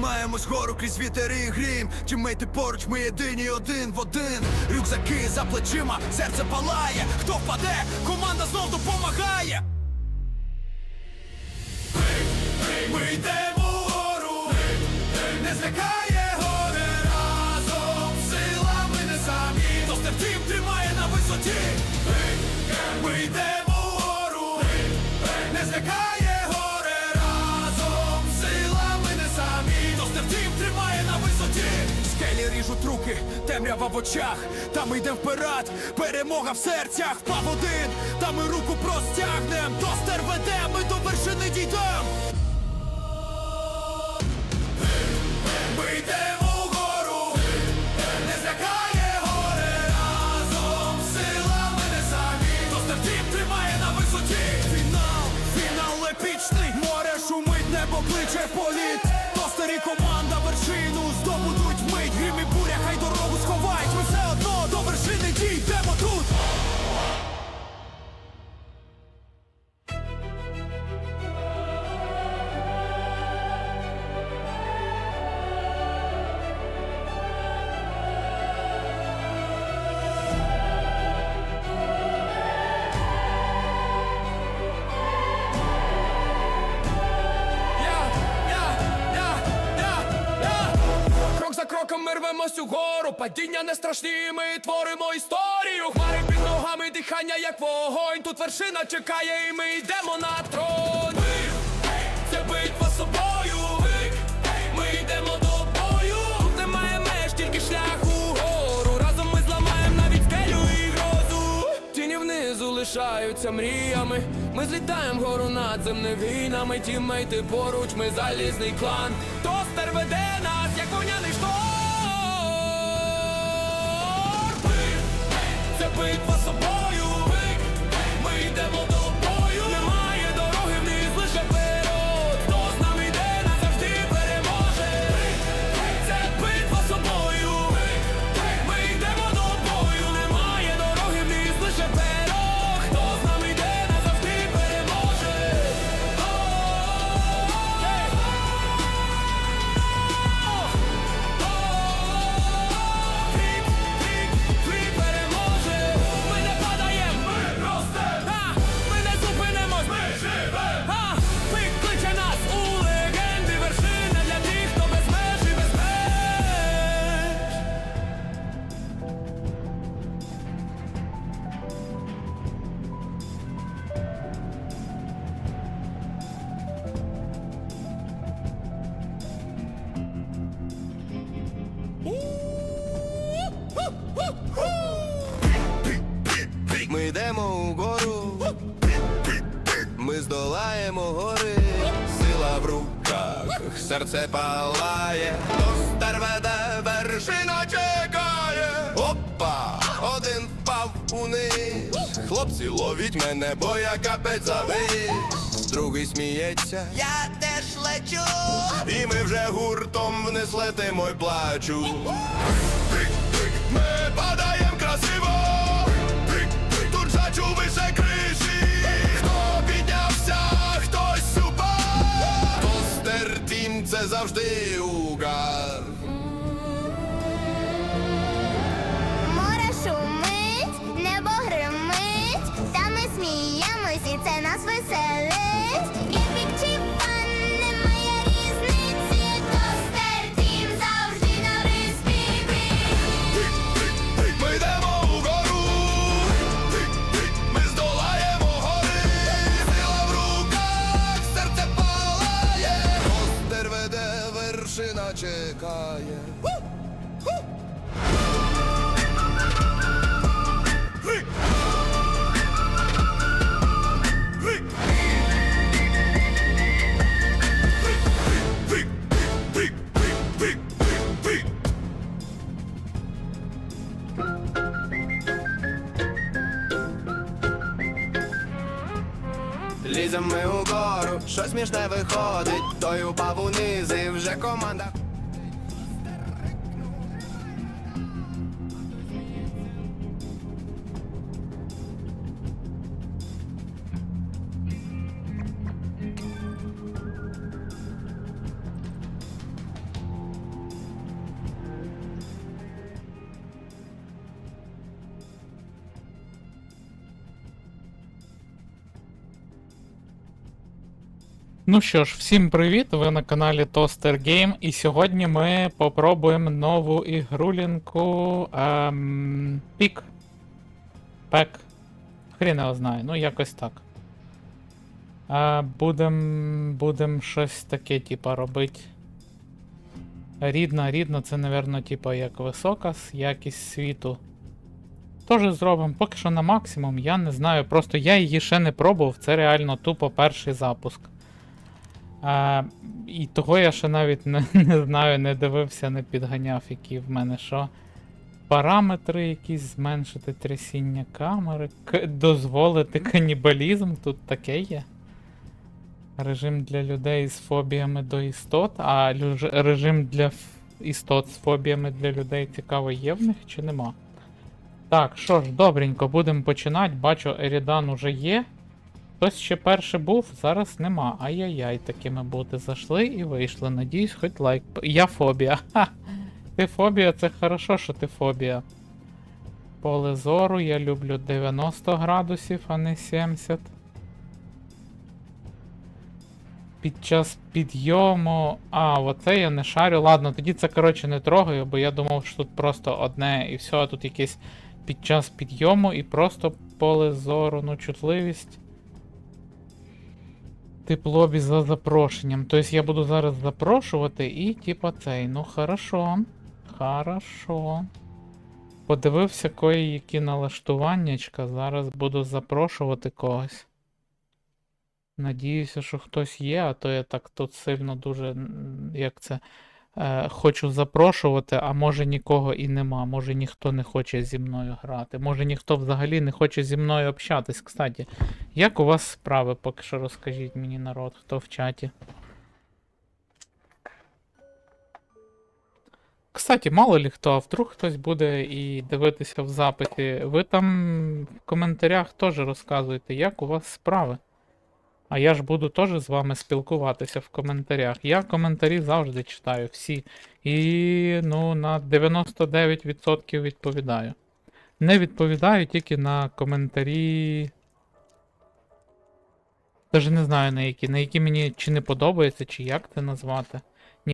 Піднімаємось гору крізь вітер і грім. Тімейти поруч, ми єдині один в один. Рюкзаки за плечима, серце палає. Хто впаде, команда знов допомагає. Ми йдемо вгору, не злякає горе разом. Не самі, то тим тримає на висоті. Ми йдемо темрява в очах Та ми йдем вперед, перемога в серцях Впав один, та ми руку простягнем. Тостер веде, ми до вершини дійдем ми рвемось угору, падіння не страшні, ми творимо історію. Хмари під ногами, дихання як вогонь. Тут вершина чекає, і ми йдемо на трон. Ми, це битва з собою. Ми, ми йдемо до бою. Тут немає меж, тільки шлях угору. Разом ми зламаємо навіть скелю і грозу. Тіні внизу лишаються мріями. Ми злітаємо вгору над земними війнами. Тімейти поруч, ми залізний клан. Тостер веде нас, як вогняний шторм. Це ми здолаємо гори, сила в руках, серце палає, Тостер веде, вершина чекає. Опа, один впав униз. Хлопці, ловіть мене, бо я капець завис. Другий сміється, я теж лечу. І ми вже гуртом вниз летимо й плачу. Ми падаєм красиво. Завжди угар. Море шумить, небо гримить, та ми сміємось, і це нас веселить. Чекає. Лізем ми угору, щось смішне виходить, той упав униз і вже команда. Ну що ж, всім привіт! Ви на каналі Toaster Game, і сьогодні ми попробуємо нову ігрулінку ем, Пік. Пек. Хрін його знає, ну якось так. Е, будем, будем щось таке, типа, робити. Рідна, рідна, це, напевно, типа, як висока якість світу. Тоже зробимо, поки що на максимум, я не знаю. Просто я її ще не пробував, це реально тупо перший запуск. А, і того я ще навіть не, не знаю, не дивився, не підганяв, які в мене що. Параметри якісь зменшити трясіння камери, к- дозволити канібалізм, тут таке є. Режим для людей з фобіями до істот, а режим для істот з фобіями для людей цікаво є в них чи нема. Так, що ж, добренько, будемо починати. Бачу, Ерідан уже є. Хтось ще перший був, зараз нема. Ай-яй-яй, такими бути зайшли і вийшли. Надіюсь, хоч лайк. Я фобія. Ха! Ти фобія, це хорошо, що ти фобія. Поле зору, я люблю 90 градусів, а не 70. Під час підйому. А, оце я не шарю. Ладно, тоді це, коротше, не трогаю, бо я думав, що тут просто одне і все, а тут якесь під час підйому і просто поле зору, ну, чутливість. Тип лобі за запрошенням. Тобто я буду зараз запрошувати і типа цей. Ну хорошо. Хорошо. Подивився кої які налаштуваннячка. Зараз буду запрошувати когось. Надіюся, що хтось є, а то я так тут сильно дуже. Як це. Е, хочу запрошувати, а може нікого і нема. Може ніхто не хоче зі мною грати. Може ніхто взагалі не хоче зі мною общатись. Кстати, як у вас справи, поки що розкажіть мені народ, хто в чаті. Кстати, мало ли хто, а вдруг хтось буде і дивитися в записі. Ви там в коментарях теж розказуєте, як у вас справи. А я ж буду теж з вами спілкуватися в коментарях. Я коментарі завжди читаю всі. І ну, на 99% відповідаю. Не відповідаю тільки на коментарі. Даже не знаю на які. На які мені чи не подобається, чи як це назвати.